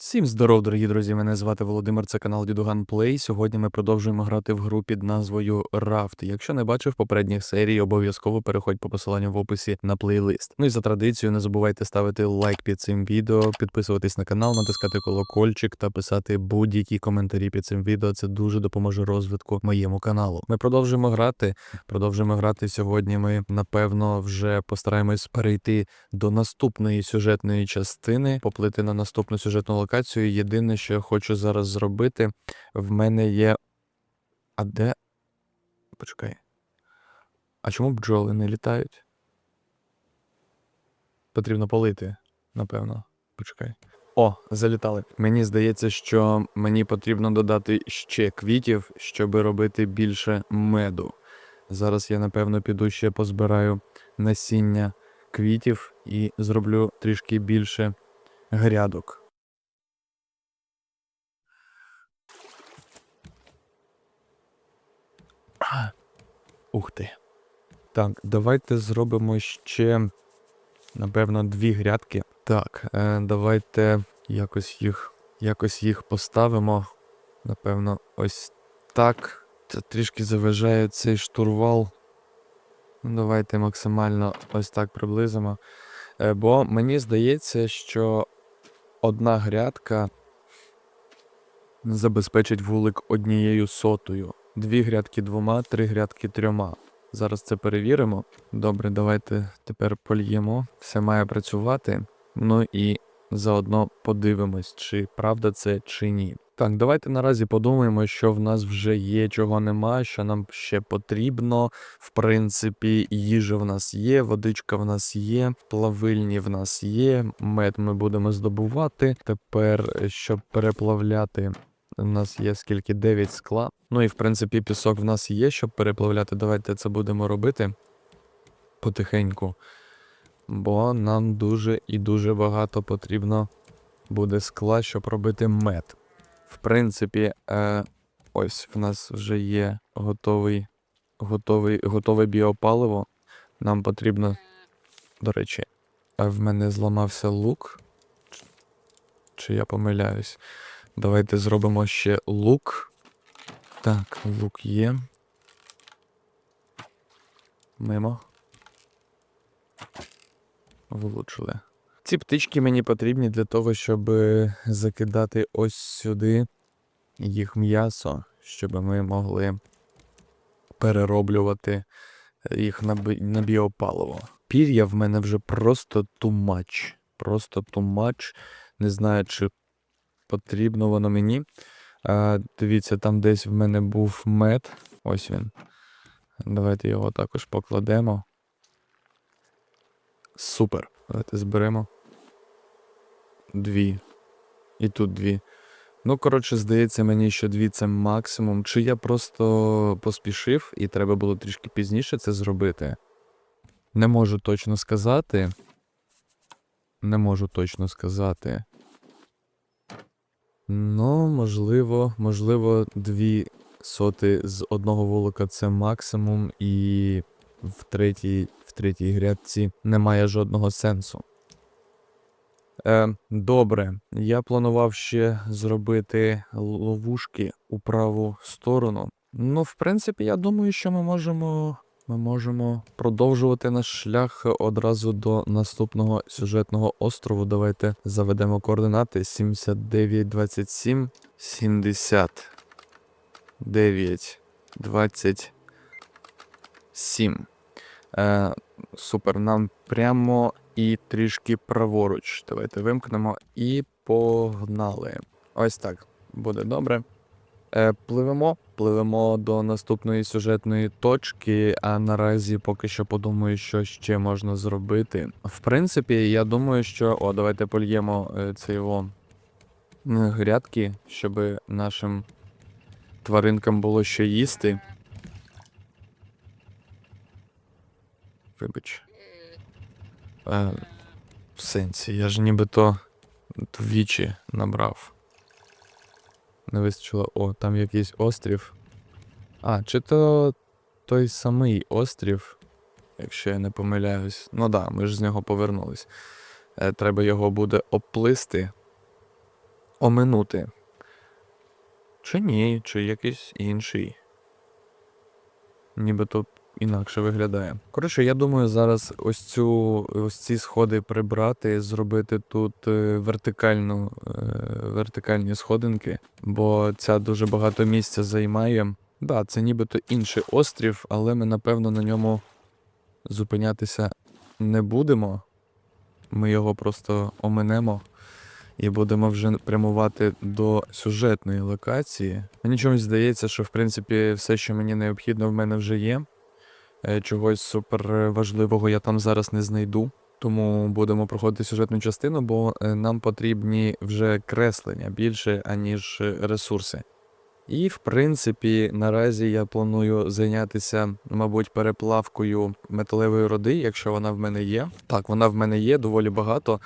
Всім здоров, дорогі друзі! Мене звати Володимир, це канал Дідуган Плей. Сьогодні ми продовжуємо грати в гру під назвою Raft. Якщо не бачив попередніх серій, обов'язково переходь по посиланню в описі на плейлист. Ну і за традицією не забувайте ставити лайк під цим відео, підписуватись на канал, натискати колокольчик та писати будь-які коментарі під цим відео. Це дуже допоможе розвитку моєму каналу. Ми продовжуємо грати. Продовжуємо грати сьогодні. Ми напевно вже постараємось перейти до наступної сюжетної частини, поплити на наступну сюжетну локацію. Єдине, що я хочу зараз зробити, в мене є. А де. Почекай. А чому бджоли не літають? Потрібно полити, напевно. Почекай. О, залітали. Мені здається, що мені потрібно додати ще квітів, щоб робити більше меду. Зараз я, напевно, піду ще позбираю насіння квітів і зроблю трішки більше грядок. Ух ти. Так, давайте зробимо ще, напевно, дві грядки. Так, е, давайте якось їх, якось їх поставимо. Напевно, ось так. Це трішки заважає цей штурвал. Ну, Давайте максимально ось так приблизимо. Е, бо мені здається, що одна грядка забезпечить вулик однією сотою. Дві грядки двома, три грядки трьома. Зараз це перевіримо. Добре, давайте тепер польємо. Все має працювати. Ну і заодно подивимось, чи правда це чи ні. Так, давайте наразі подумаємо, що в нас вже є, чого нема, що нам ще потрібно. В принципі, їжа в нас є, водичка в нас є, плавильні в нас є, мед ми будемо здобувати. Тепер, щоб переплавляти, у нас є скільки 9 скла. Ну і в принципі пісок в нас є, щоб переплавляти. Давайте це будемо робити потихеньку. Бо нам дуже і дуже багато потрібно буде скла, щоб робити мед. В принципі, е, ось в нас вже є готовий, готовий, готове біопаливо. Нам потрібно, до речі, в мене зламався лук. Чи- я помиляюсь? Давайте зробимо ще лук. Так, лук є. Мимо. Влучили. Ці птички мені потрібні для того, щоб е, закидати ось сюди їх м'ясо, щоб ми могли перероблювати їх на, бі- на біопаливо. Пір'я в мене вже просто тумач. Просто тумач. Не знаю, чи потрібно воно мені. Дивіться, там десь в мене був мед. Ось він. Давайте його також покладемо. Супер. Давайте зберемо. Дві. І тут дві. Ну, коротше, здається мені, що дві це максимум. Чи я просто поспішив і треба було трішки пізніше це зробити? Не можу точно сказати. Не можу точно сказати. Ну, можливо, можливо, дві соти з одного вулика це максимум, і в третій, в третій грядці немає жодного сенсу. Е, добре, я планував ще зробити ловушки у праву сторону. Ну, в принципі, я думаю, що ми можемо, ми можемо продовжувати наш шлях одразу до наступного сюжетного острову. Давайте заведемо координати 7927 79 27. Е, супер, нам прямо і трішки праворуч. Давайте вимкнемо і погнали. Ось так буде добре. Е, пливемо, пливемо до наступної сюжетної точки, а наразі поки що подумаю, що ще можна зробити. В принципі, я думаю, що. О, давайте польємо е, цей во е, грядки, щоб нашим тваринкам було що їсти. Вибач. Е, в сенсі, я ж нібито двічі набрав. Не вистачило. О, там якийсь острів. А, чи то той самий острів, якщо я не помиляюсь. Ну да, ми ж з нього повернулись. Е, треба його буде оплисти. оминути. Чи ні, чи якийсь інший. Нібито інакше виглядає. Коротше, я думаю, зараз ось цю ось ці сходи прибрати, зробити тут е, вертикальну, е, вертикальні сходинки, бо ця дуже багато місця займає. Да, це нібито інший острів, але ми напевно на ньому зупинятися не будемо. Ми його просто оминемо і будемо вже прямувати до сюжетної локації. Мені чомусь здається, що в принципі все, що мені необхідно, в мене вже є. Е, Чогось супер важливого я там зараз не знайду. Тому будемо проходити сюжетну частину, бо е, нам потрібні вже креслення більше, аніж е, ресурси. І, в принципі, наразі я планую зайнятися, мабуть, переплавкою металевої руди, якщо вона в мене є. Так, вона в мене є доволі багато.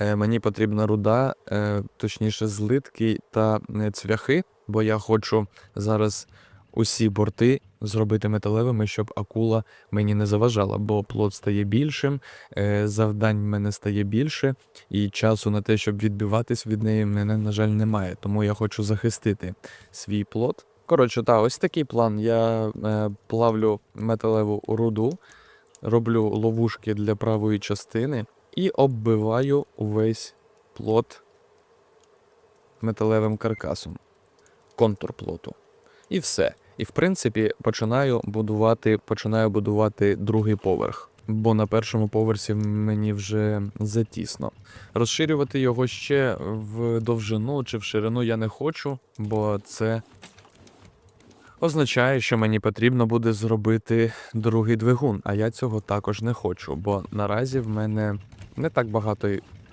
Е, мені потрібна руда, е, точніше, злитки та е, цвяхи, бо я хочу зараз усі борти зробити металевими, щоб акула мені не заважала, бо плод стає більшим, е, завдань в мене стає більше, і часу на те, щоб відбиватись від неї, в мене, на жаль, немає. Тому я хочу захистити свій плод. Коротше, так, ось такий план. Я е, плавлю металеву руду, роблю ловушки для правої частини і оббиваю увесь плот металевим каркасом, контур плоту. І все. І в принципі починаю будувати, починаю будувати другий поверх. Бо на першому поверсі мені вже затісно. Розширювати його ще в довжину чи в ширину я не хочу, бо це означає, що мені потрібно буде зробити другий двигун, а я цього також не хочу, бо наразі в мене не так багато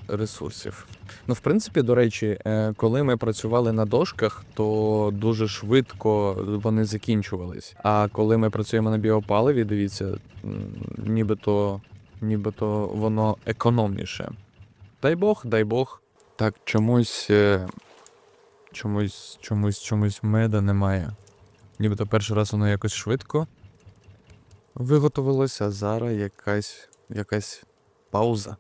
ресурсів. Ну, в принципі, до речі, е, коли ми працювали на дошках, то дуже швидко вони закінчувались. А коли ми працюємо на біопаливі, дивіться, нібито, нібито воно економніше. Дай Бог, дай Бог. Так, чомусь. е, Чомусь, чомусь, чомусь меда немає. Нібито перший раз воно якось швидко виготовилося, а зараз якась, якась пауза.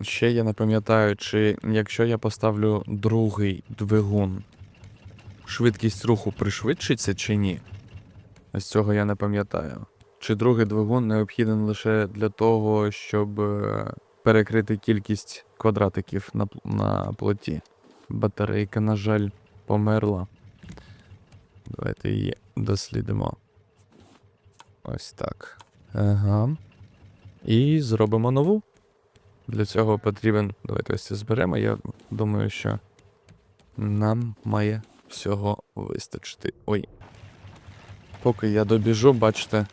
Ще я не пам'ятаю, чи якщо я поставлю другий двигун, швидкість руху пришвидшиться чи ні. Ось цього я не пам'ятаю. Чи другий двигун необхіден лише для того, щоб е, перекрити кількість квадратиків на, на плоті. Батарейка, на жаль, померла. Давайте її дослідимо. Ось так. Ага. І зробимо нову. Для цього потрібен. Давайте ось це зберемо. Я думаю, що нам має всього вистачити. Ой. Поки я добіжу, бачите.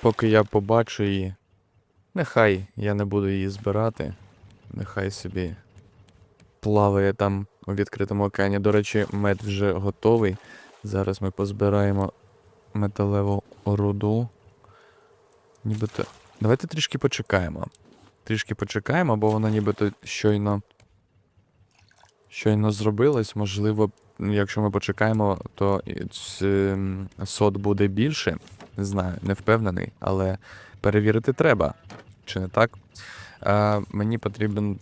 Поки я побачу її. Нехай я не буду її збирати. Нехай собі плаває там у відкритому океані. До речі, мед вже готовий. Зараз ми позбираємо металеву руду. Нібито. Давайте трішки почекаємо. Трішки почекаємо, бо вона нібито щойно. Щойно зробилась. Можливо, якщо ми почекаємо, то і ц- м, сот буде більше. Не знаю, не впевнений, але перевірити треба. Чи не так? А, мені потрібен.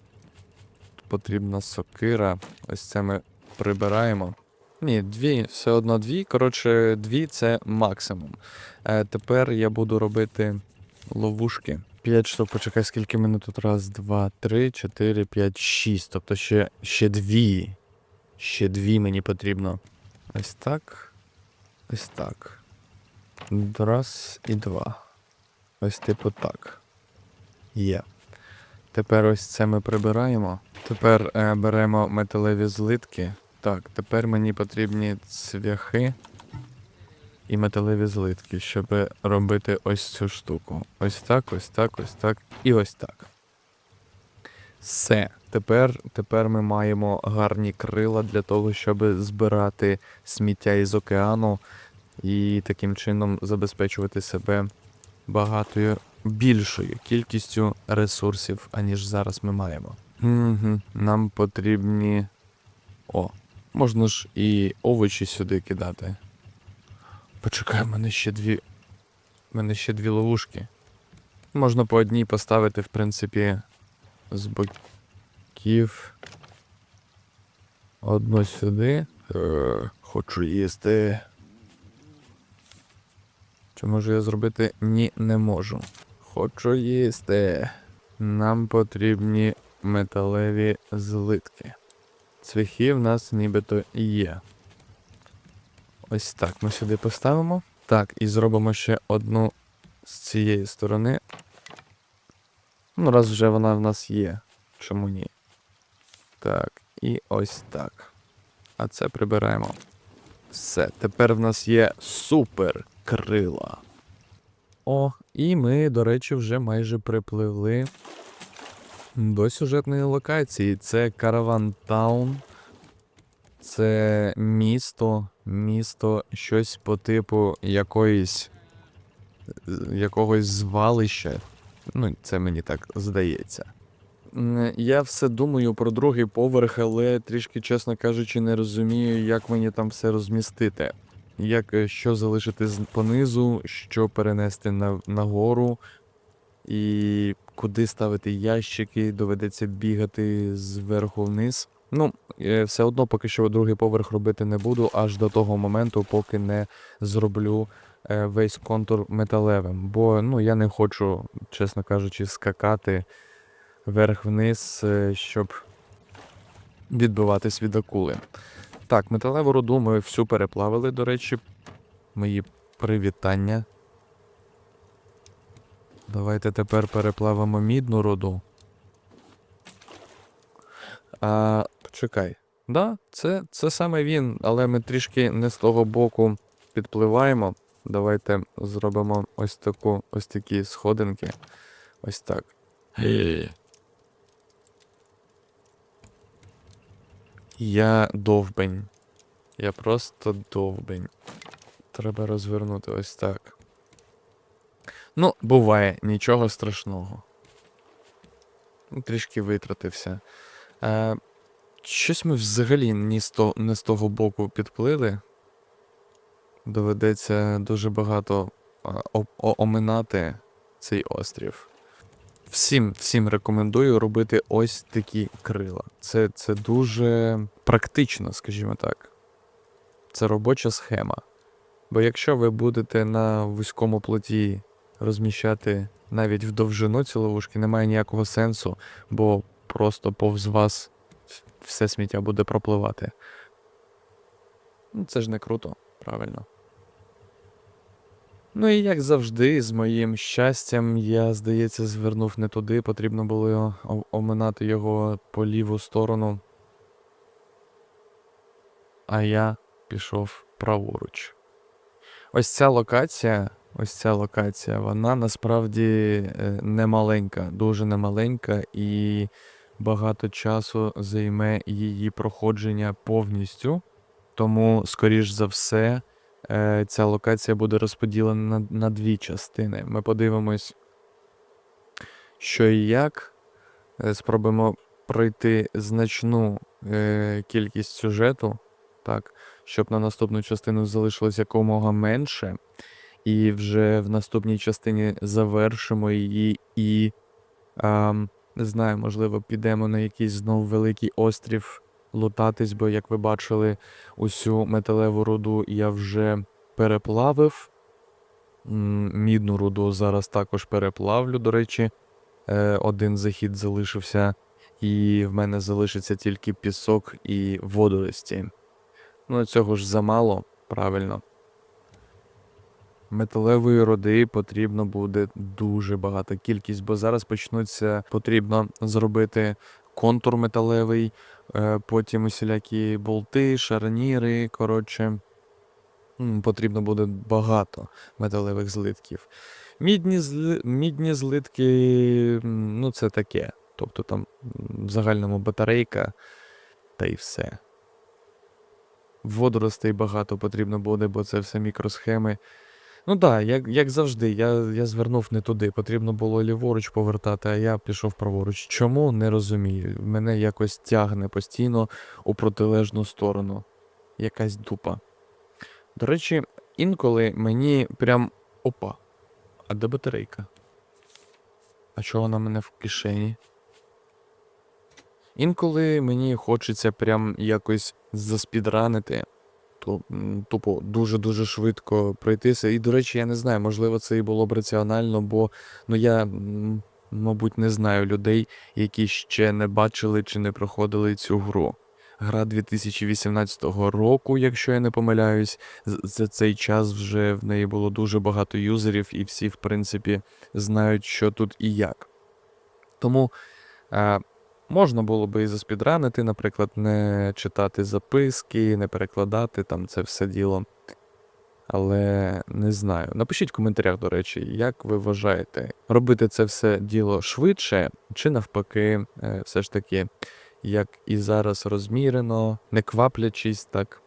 Потрібна сокира. Ось це ми прибираємо. Ні, дві, все одно дві. Коротше, дві це максимум. Е, тепер я буду робити ловушки. 5 штук, почекай, скільки минут тут? Раз, два, три, чотири, п'ять, шість. Тобто ще, ще дві. Ще дві мені потрібно. Ось так. Ось так. Раз і два. Ось типу так. Є. Тепер ось це ми прибираємо. Тепер е, беремо металеві злитки. Так, тепер мені потрібні цвяхи і металеві злитки, щоб робити ось цю штуку. Ось так, ось так, ось так і ось так. Все. Тепер, тепер ми маємо гарні крила для того, щоб збирати сміття із океану і таким чином забезпечувати себе багатою більшою кількістю ресурсів, аніж зараз ми маємо. Угу. Нам потрібні. О, можна ж і овочі сюди кидати. Почекай, в мене ще дві. В мене ще дві ловушки. Можна по одній поставити, в принципі, з боків. Одну сюди. Е, хочу їсти. Чи можу я зробити? Ні, не можу. Хочу їсти. Нам потрібні металеві злитки. Цвяхи в нас нібито є. Ось так ми сюди поставимо. Так, і зробимо ще одну з цієї сторони. Ну, раз вже вона в нас є. Чому ні? Так, і ось так. А це прибираємо. Все, тепер в нас є супер крила. О, і ми, до речі, вже майже припливли до сюжетної локації. Це Караван Таун. Це місто, місто, щось по типу якоїсь якогось звалища. Ну, це мені так здається. Я все думаю про другий поверх, але трішки, чесно кажучи, не розумію, як мені там все розмістити. Як е, що залишити понизу, що перенести на, нагору, і куди ставити ящики, доведеться бігати зверху вниз. Ну, все одно поки що другий поверх робити не буду, аж до того моменту, поки не зроблю е, весь контур металевим. Бо ну, я не хочу, чесно кажучи, скакати вверх-вниз, е, щоб відбиватись від акули. Так, металеву руду ми всю переплавили, до речі. Мої привітання. Давайте тепер переплавимо мідну руду. А, почекай. Да, це, це саме він, але ми трішки не з того боку підпливаємо. Давайте зробимо ось таку, ось такі сходинки. Ось так. Я довбень. Я просто довбень. Треба розвернути ось так. Ну, буває, нічого страшного. Трішки витратився. Е, щось ми взагалі ні з то, не з того боку підплили. Доведеться дуже багато о- о- оминати цей острів. Всім, всім рекомендую робити ось такі крила. Це, це дуже практично, скажімо так. Це робоча схема. Бо якщо ви будете на вузькому плоті розміщати навіть в довжину ці ловушки, немає ніякого сенсу, бо просто повз вас все сміття буде пропливати. Ну, це ж не круто, правильно. Ну і як завжди, з моїм щастям, я, здається, звернув не туди, потрібно було оминати його по ліву сторону. А я пішов праворуч. Ось ця локація, ось ця локація, вона насправді е, немаленька, дуже немаленька, і багато часу займе її проходження повністю. Тому, скоріш за все, е, ця локація буде розподілена на, на дві частини. Ми подивимось, що і як. Е, Спробуємо пройти значну е, кількість сюжету, так, щоб на наступну частину залишилось якомога менше. І вже в наступній частині завершимо її і. ем, не знаю, можливо, підемо на якийсь знов великий острів лутатись, бо, як ви бачили, усю металеву руду я вже переплавив. Мідну руду зараз також переплавлю, до речі. Е, Один захід залишився, і в мене залишиться тільки пісок і водорості. Ну, цього ж замало, правильно. Металевої руди потрібно буде дуже багата кількість, бо зараз почнуться, потрібно зробити контур металевий, е, потім усілякі болти, шарніри. Коротше, потрібно буде багато металевих злитків. Мідні, зли... Мідні злитки, ну це таке. Тобто там в загальному батарейка, та й все. Водоростей багато потрібно буде, бо це все мікросхеми. Ну так, як, як завжди, я, я звернув не туди. Потрібно було ліворуч повертати, а я пішов праворуч. Чому не розумію. Мене якось тягне постійно у протилежну сторону. Якась дупа. До речі, інколи мені прям. Опа. А де батарейка? А чого вона мене в кишені? Інколи мені хочеться прям якось заспідранити, тупо дуже-дуже швидко пройтися. І, до речі, я не знаю, можливо, це і було б раціонально, бо ну я, мабуть, не знаю людей, які ще не бачили чи не проходили цю гру. Гра 2018 року, якщо я не помиляюсь, за цей час вже в неї було дуже багато юзерів, і всі, в принципі, знають, що тут і як. Тому е, можна було би і заспідранити, наприклад, не читати записки, не перекладати там це все діло. Але не знаю. Напишіть в коментарях, до речі, як ви вважаєте, робити це все діло швидше, чи навпаки, е, все ж таки, як і зараз розмірено, не кваплячись так.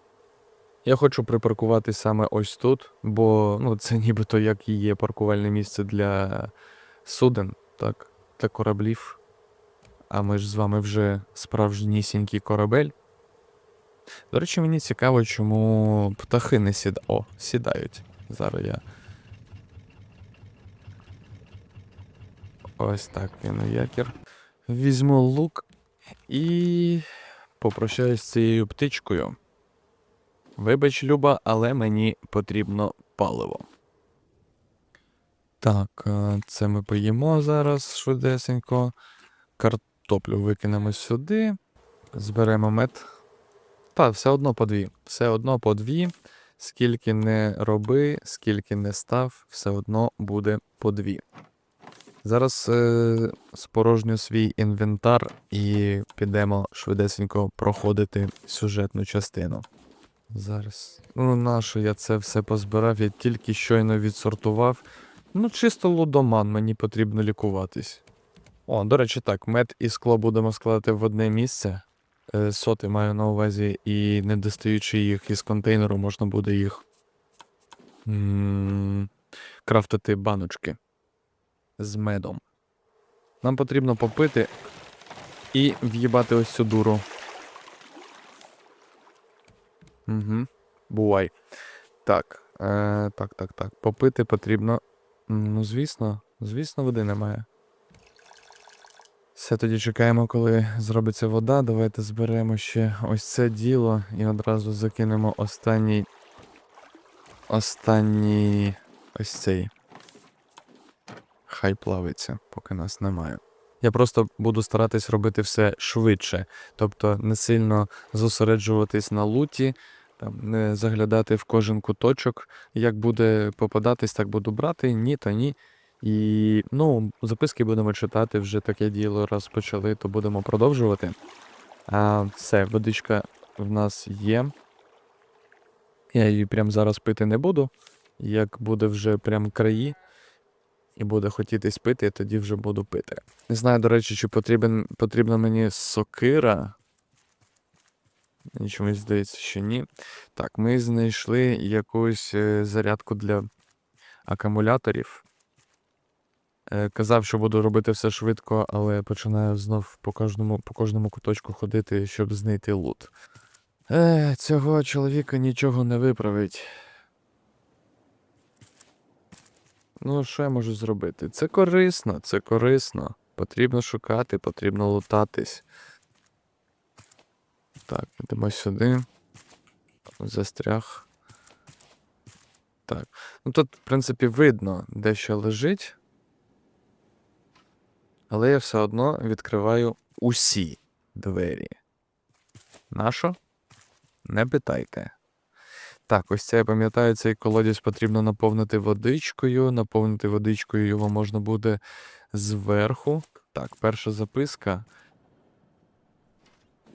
Я хочу припаркувати саме ось тут, бо ну, це нібито як і є паркувальне місце для суден, так, та кораблів. А ми ж з вами вже справжнісінький корабель. До речі, мені цікаво, чому птахи не сідають. О, сідають. Зараз я. Ось так кину якір. Візьму лук і попрощаюсь з цією птичкою. Вибач, Люба, але мені потрібно паливо. Так, е, це ми поїмо зараз швидесенько. Картоплю викинемо сюди. Зберемо мед. Та, все одно по дві. Все одно по дві. Скільки не роби, скільки не став, все одно буде по дві. Зараз е, спорожню свій інвентар і підемо швидесенько проходити сюжетну частину. Зараз. Ну, нащо я це все позбирав, я тільки щойно відсортував. Ну, чисто лудоман, мені потрібно лікуватись. О, до речі, так, мед і скло будемо складати в одне місце. Е, соти маю на увазі, і не достаючи їх із контейнеру, можна буде їх крафтити баночки з медом. Нам потрібно попити і в'їбати ось цю дуру. Угу. Бувай. Так. Е, так, так, так. Попити потрібно. Ну, звісно, звісно, води немає. Все, тоді чекаємо, коли зробиться вода. Давайте зберемо ще ось це діло і одразу закинемо останній. Останній ось цей. Хай плавиться, поки нас немає. Я просто буду старатись робити все швидше, тобто не сильно зосереджуватись на луті, там, не заглядати в кожен куточок. Як буде попадатись, так буду брати, ні та ні. І ну, записки будемо читати вже таке діло, раз почали, то будемо продовжувати. А все, водичка в нас є. Я її прямо зараз пити не буду. Як буде вже прям краї, і буде хотітись пити, я тоді вже буду пити. Не знаю, до речі, чи потрібен, потрібна мені сокира. Мені чомусь здається, що ні. Так, ми знайшли якусь е, зарядку для акумуляторів. Е, Казав, що буду робити все швидко, але починаю знов по кожному, по кожному куточку ходити, щоб знайти лут. Е, цього чоловіка нічого не виправить. Ну, що я можу зробити? Це корисно, це корисно. Потрібно шукати, потрібно лутатись. Так, йдемо сюди. Застряг. Так. Ну тут, в принципі, видно, де що лежить. Але я все одно відкриваю усі двері. Нащо? Не питайте. Так, ось це я пам'ятаю, цей колодязь потрібно наповнити водичкою. Наповнити водичкою його можна буде зверху. Так, перша записка.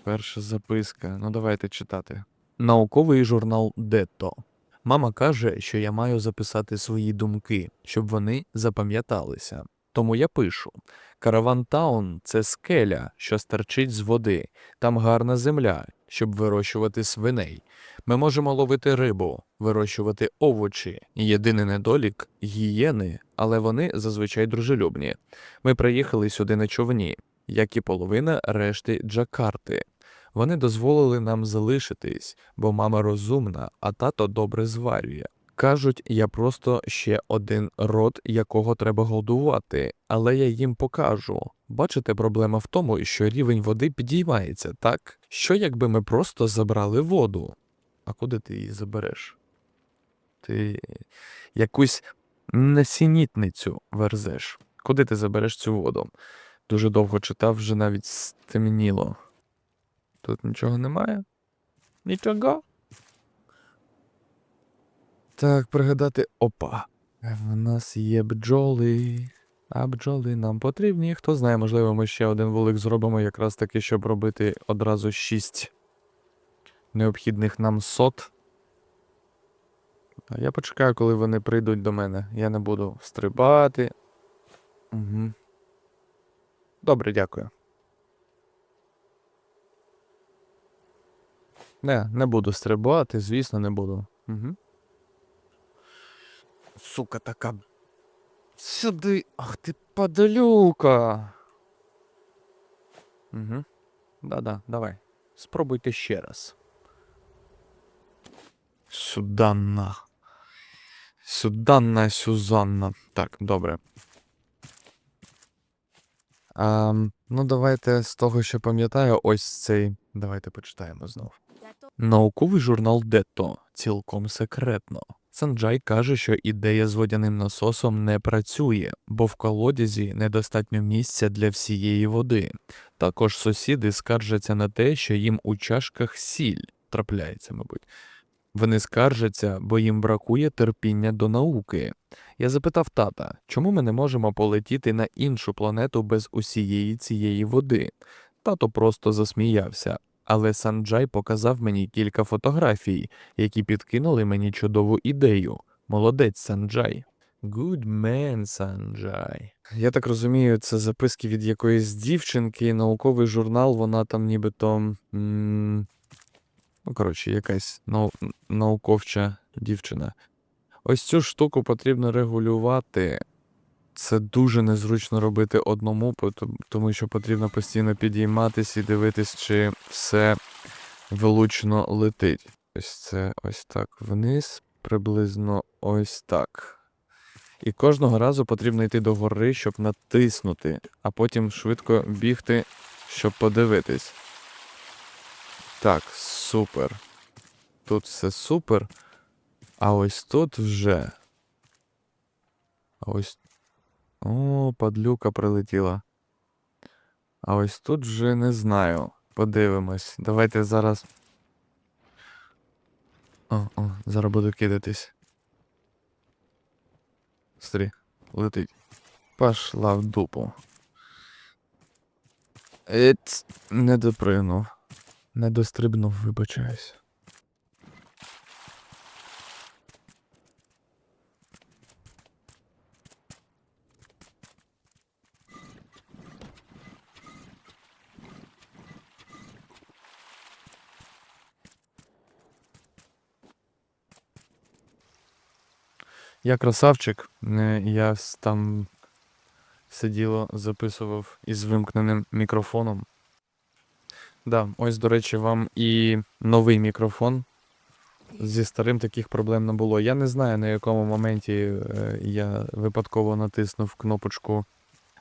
Перша записка. Ну, давайте читати. Науковий журнал Детто. Мама каже, що я маю записати свої думки, щоб вони запам'яталися. Тому я пишу: Каравантаун це скеля, що стерчить з води. Там гарна земля, щоб вирощувати свиней. Ми можемо ловити рибу, вирощувати овочі. Єдиний недолік гієни, але вони зазвичай дружелюбні. Ми приїхали сюди на човні, як і половина решти Джакарти. Вони дозволили нам залишитись, бо мама розумна, а тато добре зварює. Кажуть, я просто ще один род, якого треба годувати, але я їм покажу. Бачите, проблема в тому, що рівень води підіймається, так? Що якби ми просто забрали воду? А куди ти її забереш? Ти якусь несенітницю верзеш. Куди ти забереш цю воду? Дуже довго читав, вже навіть стемніло. Тут нічого немає? Нічого? Так, пригадати. Опа. В нас є бджоли. А бджоли нам потрібні. Хто знає, можливо, ми ще один вулик зробимо якраз таки, щоб робити одразу шість необхідних нам сот. Я почекаю, коли вони прийдуть до мене. Я не буду стрибати. Угу. Добре, дякую. Не, не буду стрибати, звісно, не буду. Угу. Сука така. Сюди. Ах ти падалюка. Угу. Да-да, давай. Спробуйте ще раз. Суданна. Суданна Сюзанна. Так, добре. А, ну, давайте з того, що пам'ятаю, ось цей. Давайте почитаємо знов. Науковий журнал Детто цілком секретно. Санджай каже, що ідея з водяним насосом не працює, бо в колодязі недостатньо місця для всієї води. Також сусіди скаржаться на те, що їм у чашках сіль трапляється, мабуть. Вони скаржаться, бо їм бракує терпіння до науки. Я запитав тата, чому ми не можемо полетіти на іншу планету без усієї цієї води. Тато просто засміявся, але Санджай показав мені кілька фотографій, які підкинули мені чудову ідею. Молодець Санджай. Good man, Санджай. Я так розумію, це записки від якоїсь дівчинки, науковий журнал, вона там нібито. М- ну, коротше, якась нау- науковча дівчина. Ось цю штуку потрібно регулювати. Це дуже незручно робити одному, тому що потрібно постійно підійматись і дивитись, чи все влучно летить. Ось це ось так вниз, приблизно ось так. І кожного разу потрібно йти до гори, щоб натиснути, а потім швидко бігти, щоб подивитись. Так, супер. Тут все супер. А ось тут вже. А ось. О, падлюка прилетіла. А ось тут вже не знаю. Подивимось. Давайте зараз. О, о, зараз буду кидатись. Стрі, летить. Пошла в дупу. Ець, не допригнув. Не дострибнув, вибачаюсь. Я красавчик, е, я там сиділо, записував із вимкненим мікрофоном. Да, ось, до речі, вам і новий мікрофон. Зі старим таких проблем не було. Я не знаю, на якому моменті е, я випадково натиснув кнопочку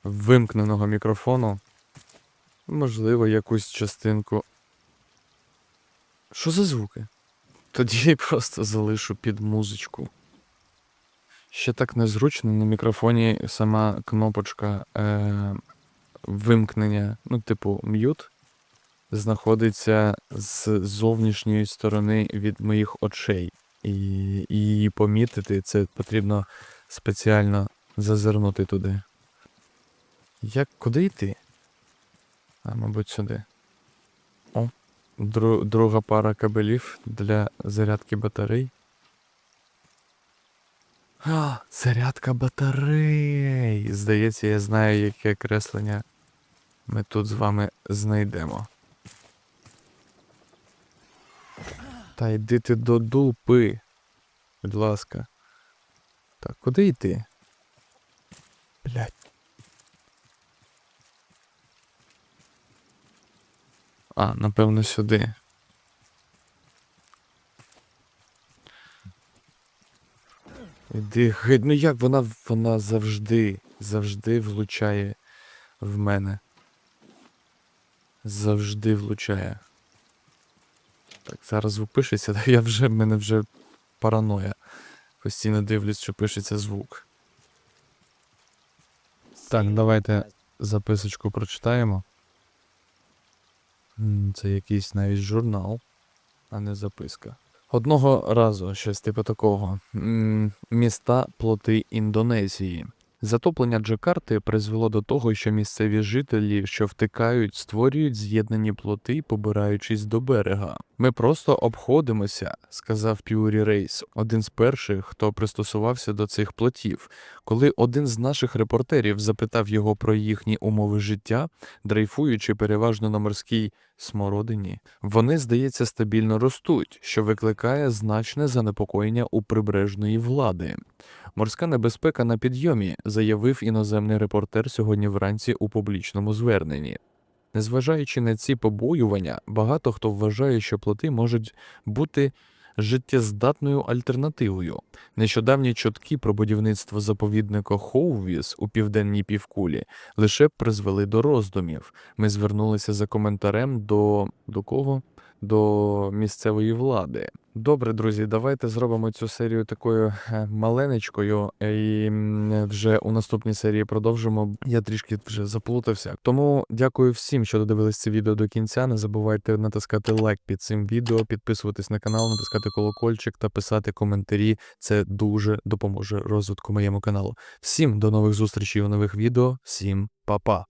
вимкненого мікрофону. Можливо, якусь частинку. Що за звуки? Тоді я просто залишу під музичку. Ще так незручно на мікрофоні сама кнопочка е, вимкнення, ну, типу, м'ют, знаходиться з зовнішньої сторони від моїх очей. І, її помітити це потрібно спеціально зазирнути туди. Як куди йти? А, мабуть, сюди. О, дру, друга пара кабелів для зарядки батарей. А, зарядка батарей. Здається, я знаю, яке креслення ми тут з вами знайдемо. Та йди ти до дупи. Будь ласка. Так, куди йти? Блять. А, напевно, сюди. Іди геть, ну як вона, вона завжди, завжди влучає в мене завжди влучає. Так, зараз звук пишеться, я вже в мене вже параноя. Постійно дивлюсь, що пишеться звук. Так, давайте записочку прочитаємо. Це якийсь навіть журнал, а не записка. Одного разу щось типу такого. Міста плоти Індонезії. Затоплення Джакарти призвело до того, що місцеві жителі, що втикають, створюють з'єднані плоти, побираючись до берега. Ми просто обходимося, сказав Пюрі Рейс, один з перших, хто пристосувався до цих плотів. Коли один з наших репортерів запитав його про їхні умови життя, дрейфуючи переважно на морській смородині, вони, здається, стабільно ростуть, що викликає значне занепокоєння у прибережної влади. Морська небезпека на підйомі, заявив іноземний репортер сьогодні вранці у публічному зверненні. Незважаючи на ці побоювання, багато хто вважає, що плоти можуть бути життєздатною альтернативою. Нещодавні чутки про будівництво заповідника Хоувіс у південній півкулі лише призвели до роздумів. Ми звернулися за коментарем до, до кого? До місцевої влади. Добре, друзі, давайте зробимо цю серію такою е, маленечкою, е, і вже у наступній серії продовжимо. Я трішки вже заплутався. Тому дякую всім, що додивились це відео до кінця. Не забувайте натискати лайк під цим відео, підписуватись на канал, натискати колокольчик та писати коментарі. Це дуже допоможе розвитку моєму каналу. Всім до нових зустрічей у нових відео. Всім па-па!